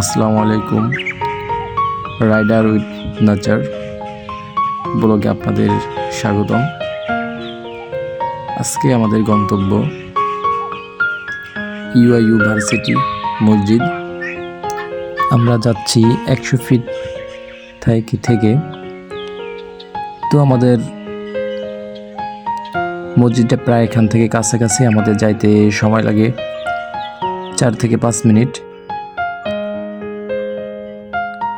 আসসালামু আলাইকুম। Rider with নাচার ব্লগে আপনাদের স্বাগতম। আজকে আমাদের গন্তব্য ইউআইউ ভার্সিটি মসজিদ। আমরা যাচ্ছি একশো ফিট থেকে থেকে। তো আমাদের মসজিদটা প্রায় এখান থেকে কাছাকাছি আমাদের যাইতে সময় লাগে চার থেকে পাঁচ মিনিট।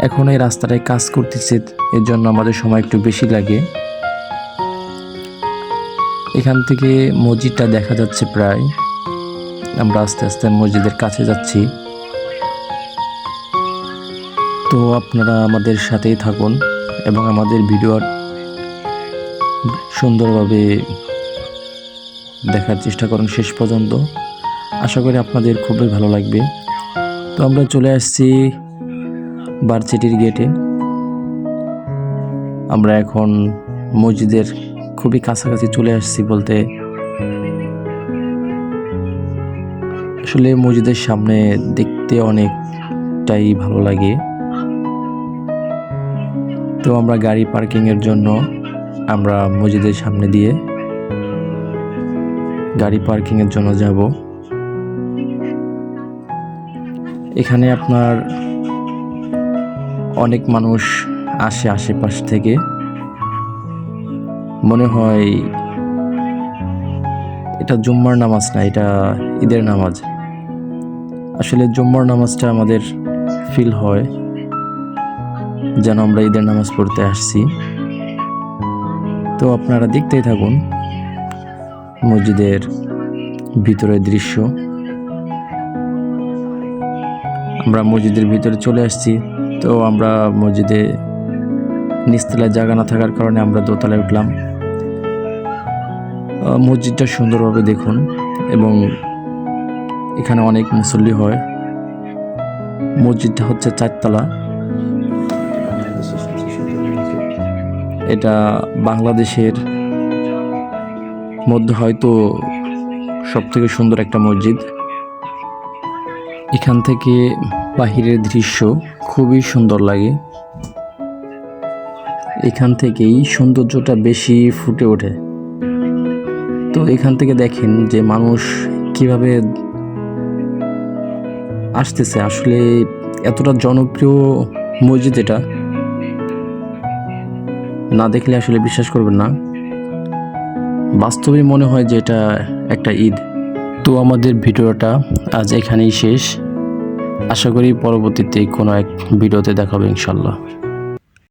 এখন এই রাস্তাটায় কাজ করতেছে, এর জন্য আমাদের সময় একটু বেশি লাগে। এখান থেকে মসজিদটা দেখা যাচ্ছে প্রায়। আমরা আস্তে আস্তে মসজিদের কাছে যাচ্ছি। তো আপনারা আমাদের সাথেই থাকুন এবং আমাদের ভিডিও সুন্দরভাবে দেখার চেষ্টা করুন শেষ পর্যন্ত। আশা করি আপনাদের খুবই ভালো লাগবে। তো আমরা চলে আসছি ভার্সিটির গেটে। আমরা এখন মসজিদের খুবই কাছাকাছি চলে আসছি বলতে। আসলে মসজিদের সামনে দেখতে অনেকটাই ভালো লাগে। তো আমরা গাড়ি পার্কিংয়ের জন্য আমরা মসজিদের সামনে দিয়ে গাড়ি পার্কিংয়ের জন্য যাব। এখানে আপনার অনেক মানুষ আসে আশেপাশ থেকে। মনে হয় এটা জুম্মার নামাজ না, এটা ঈদের নামাজ। আসলে জুম্মার নামাজটা আমাদের ফিল হয়, যেন আমরা ঈদের নামাজ পড়তে আসছি। তো আপনারা দেখতেই থাকুন মসজিদের ভিতরের দৃশ্য। আমরা মসজিদের ভিতরে চলে আসছি। তো আমরা মসজিদে নিচতলায় জায়গা না থাকার কারণে আমরা দোতলায় উঠলাম। মসজিদটা সুন্দরভাবে দেখুন এবং এখানে অনেক মুসল্লি হয়। মসজিদটা হচ্ছে চারতলা। এটা বাংলাদেশের মধ্যে হয়তো সব থেকে সুন্দর একটা মসজিদ। এখান থেকে বাহিরের দৃশ্য খুবই সুন্দর লাগে। এখান থেকেই সৌন্দর্যটা বেশি ফুটে ওঠে। তো এখান থেকে দেখেন যে মানুষ কীভাবে আসতেছে। আসলে এতটা জনপ্রিয় মসজিদ এটা। না দেখলে আসলে বিশ্বাস করবেন না। বাস্তবে মনে হয় যে এটা একটা ঈদ। তো আমাদের ভিডিওটা আজ এখানেই শেষ। আশা করি পরবর্তীতে কোনো এক ভিডিওতে দেখাবে ইনশাল্লাহ।